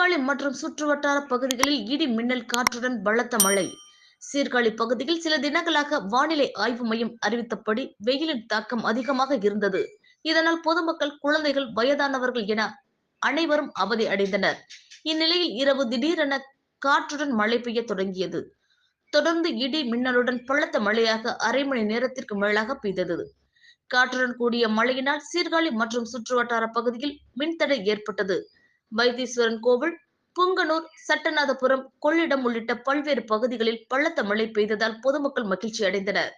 சீர்காழி மற்றும் சுற்றுவட்டார பகுதிகளில் இடி மின்னல் காற்றுடன் பலத்த மழை. சீர்காழி பகுதியில் சில தினங்களாக வானிலை ஆய்வு மையம் அறிவித்தபடி வெயிலின் தாக்கம் அதிகமாக இருந்தது. இதனால் பொதுமக்கள் குழந்தைகள் வயதானவர்கள் என அனைவரும் அவதி அடைந்தனர். இந்நிலையில் இரவு திடீரென காற்றுடன் மழை பெய்ய தொடங்கியது. தொடர்ந்து இடி மின்னலுடன் பலத்த மழையாக அரை மணி நேரத்திற்கு மேலாக பெய்தது. காற்றுடன் கூடிய மழையினால் சீர்காழி மற்றும் சுற்றுவட்டார பகுதியில் மின்தடை ஏற்பட்டது. வைத்தீஸ்வரன் கோவில் புங்கனூர் சட்டநாதபுரம் கொள்ளிடம் உள்ளிட்ட பல்வேறு பகுதிகளில் பலத்த மழை பெய்ததால் பொதுமக்கள் மகிழ்ச்சி அடைந்தனர்